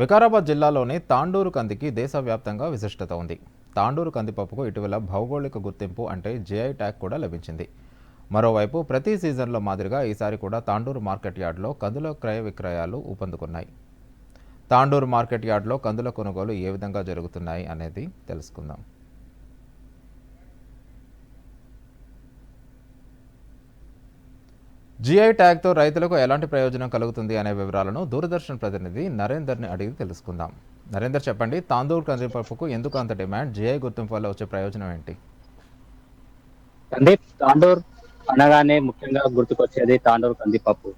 వికారాబాద్ జిల్లాలోని తాండూరు కందికి దేశవ్యాప్తంగా విశిష్టత ఉంది. తాండూరు కందిపప్పుకు ఇటీవల భౌగోళిక గుర్తింపు అంటే జేఐ ట్యాగ్ కూడా లభించింది. మరోవైపు ప్రతి సీజన్లో మాదిరిగా ఈసారి కూడా తాండూరు మార్కెట్ యార్డ్లో కందుల క్రయ విక్రయాలు ఊపందుకున్నాయి. తాండూరు మార్కెట్ యార్డ్లో కందుల కొనుగోలు ఏ విధంగా జరుగుతున్నాయి అనేది తెలుసుకుందాం. జిఐ ట్యాగ్తో రైతులకు ఎలాంటి ప్రయోజనం కలుగుతుంది అనే వివరాలను దూరదర్శన్ ప్రతినిధి నరేందర్ని అడిగి తెలుసుకుందాం. నరేందర్ చెప్పండి తాందూరు కందిపప్పుకు ఎందుకు అంత డిమాండ్? జిఐ గుర్తింపు వల్ల వచ్చే ప్రయోజనం ఏంటి? సందీప్ తాండూర్ అనగానే ముఖ్యంగా గుర్తుకొచ్చేది తాండూరు కందిపప్పు.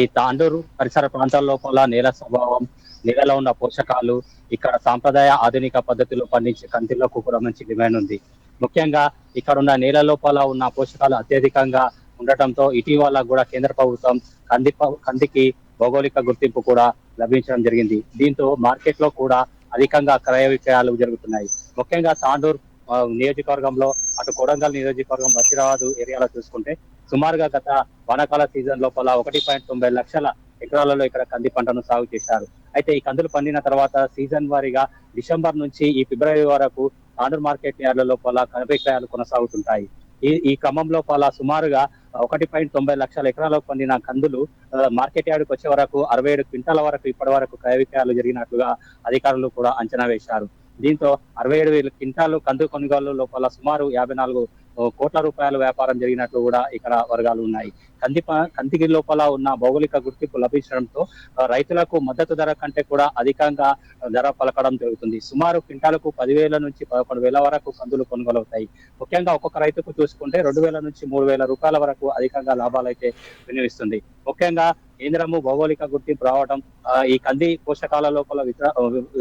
ఈ తాండూరు పరిసర ప్రాంతాల లోపల నేల స్వభావం నేలలో ఉన్న పోషకాలు ఇక్కడ సాంప్రదాయ ఆధునిక పద్ధతిలో పండించే కందిలో కూడా మంచి డిమాండ్ ఉంది. ముఖ్యంగా ఇక్కడ ఉన్న నేల లోపల ఉన్న పోషకాలు అత్యధికంగా ఉండటంతో ఇటీవల కూడా కేంద్ర ప్రభుత్వం కంది కందికి భౌగోళిక గుర్తింపు కూడా లభించడం జరిగింది. దీంతో మార్కెట్లో కూడా అధికంగా క్రయ విక్రయాలు జరుగుతున్నాయి. ముఖ్యంగా తాండూర్ నియోజకవర్గంలో అటు కొడంగల్ నియోజకవర్గం బషీరాబాద్ ఏరియాలో చూసుకుంటే సుమారుగా గత వానాకాల సీజన్ లోపల ఒకటి పాయింట్ తొంభై లక్షల ఎకరాలలో ఇక్కడ కంది పంటను సాగు చేశారు. అయితే ఈ కందులు పండిన తర్వాత సీజన్ వారీగా డిసెంబర్ నుంచి ఈ ఫిబ్రవరి వరకు తాండూరు మార్కెట్ యార్డ్ల లోపల కంది విక్రయాలు కొనసాగుతుంటాయి. ఈ ఈ క్రమం లోపల సుమారుగా ఒకటి పాయింట్ తొంభై లక్షల ఎకరాలకు పండిన కందులు మార్కెట్ యార్డుకు వచ్చే వరకు అరవై ఏడు క్వింటాల వరకు ఇప్పటి వరకు క్రయ విక్రయాలు జరిగినట్లుగా అధికారులు కూడా అంచనా వేశారు. దీంతో అరవై ఏడు వేల క్వింటాలు కందు కొనుగోలు లోపల సుమారు యాభై నాలుగు కోట్ల రూపాయల వ్యాపారం జరిగినట్లు కూడా ఇక్కడ వర్గాలు ఉన్నాయి. కంది కందికి లోపల ఉన్న భౌగోళిక గుర్తింపు లభించడంతో రైతులకు మద్దతు ధర కంటే కూడా అధికంగా ధర పలకడం జరుగుతుంది. సుమారు క్వింటాలకు పదివేల నుంచి పదకొండు వేల వరకు కందులు కొనుగోలు అవుతాయి. ముఖ్యంగా ఒక్కొక్క రైతుకు చూసుకుంటే రెండు వేల నుంచి మూడు వేల రూపాయల వరకు అధికంగా లాభాలు అయితే వినియోగిస్తుంది. ముఖ్యంగా కేంద్రము భౌగోళిక గుర్తింపు రావడం ఈ కంది పోషకాల లోపల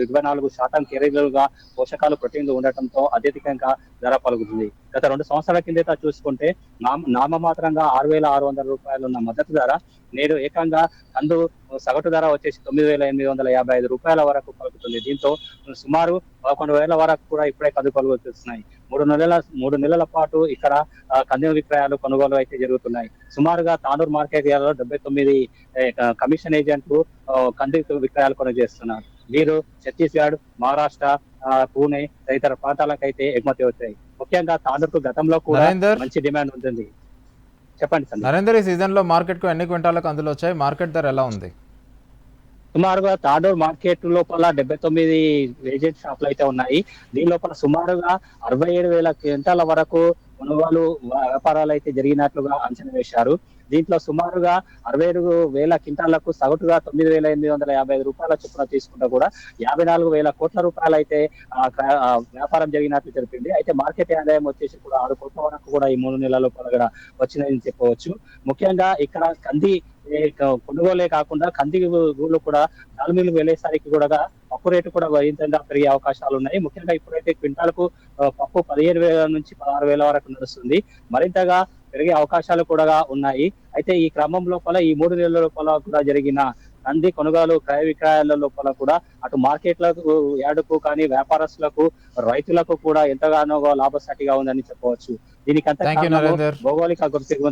ఇరవై నాలుగు శాతం కెరీర్లుగా పోషకాలు ప్రోటీన్లు ఉండటంతో అత్యధికంగా ధర పలుకుతుంది. గత రెండు సంవత్సరాల కిందట చూసుకుంటే నామ నామమాత్రంగా ఆరు వేల ఆరు వందల రూపాయలు ఉన్న మద్దతు ధర నేడు ఏకంగా కందు సగటు ధర వచ్చేసి తొమ్మిది వేల ఎనిమిది వందల యాభై ఐదు రూపాయల వరకు పలుకుతుంది. దీంతో సుమారు పదకొండు వేల వరకు కూడా ఇప్పుడే కొనుగోలు చేస్తున్నాయి మూడు నెలల మూడు నెలల పాటు ఇక్కడ కంది విక్రయాలు కొనుగోలు అయితే జరుగుతున్నాయి. సుమారుగా తాండూరు మార్కెట్ యార్డ్లో డెబ్బై తొమ్మిది క- కమిషన్ ఏజెంట్లు కంది విక్రయాలు కొనజేస్తున్నారు వీరు ఛత్తీస్గఢ్ మహారాష్ట్ర పూణే తదితర ప్రాంతాలకైతే ఎగుమతి అవుతాయి ముఖ్యంగా తాండూరుకు గతంలో కూడా మంచి డిమాండ్ ఉంటుంది. చెప్పండి సార్ నరేందర్ ఈ సీజన్లో మార్కెట్కు ఎన్ని క్వింటాలకు అందులో వచ్చాయి? మార్కెట్ ధర ఎలా ఉంది? సుమారుగా తాడూరు మార్కెట్ లోపల డెబ్బై తొమ్మిది ఏజెంట్ షాపులు అయితే ఉన్నాయి. దీని లోపల సుమారుగా అరవై ఏడు వేల క్వింటాల వరకు కొనుగోలు వ్యాపారాలు అయితే జరిగినట్లుగా అంచనా వేశారు. దీంట్లో సుమారుగా అరవై ఏడు వేల క్వింటాలకు సగటుగా తొమ్మిది వేల ఎనిమిది వందల యాభై ఐదు రూపాయల చొప్పున తీసుకుంటా కూడా యాభై నాలుగు వేల కోట్ల రూపాయలు అయితే వ్యాపారం జరిగినట్లు తెలిపింది. అయితే మార్కెట్ ఆదాయం వచ్చేసి కూడా ఆరు కోట్ల వరకు కూడా ఈ మూడు నెలల కూడా వచ్చిందని చెప్పవచ్చు. ముఖ్యంగా ఇక్కడ కంది కొనుగోలే కాకుండా కంది గూళ్ళు కూడా నాలుగు వెళ్ళేసరికి కూడా పప్పు రేటు కూడా మరింతగా పెరిగే అవకాశాలు ఉన్నాయి. ముఖ్యంగా ఇప్పుడైతే క్వింటాలకు పప్పు పదిహేను వేల నుంచి పదహారు వేల వరకు నడుస్తుంది. మరింతగా పెరిగే అవకాశాలు కూడా ఉన్నాయి. అయితే ఈ క్రమం లోపల ఈ మూడు నెలల లోపల కూడా జరిగిన కంది కొనుగోలు క్రయ విక్రయాల లోపల కూడా అటు మార్కెట్లకు యార్డుకు కానీ వ్యాపారస్తులకు రైతులకు కూడా ఎంతగానో లాభసాటిగా ఉందని చెప్పవచ్చు. కారణము నరేందర్ భౌగోళిక గుర్తింపు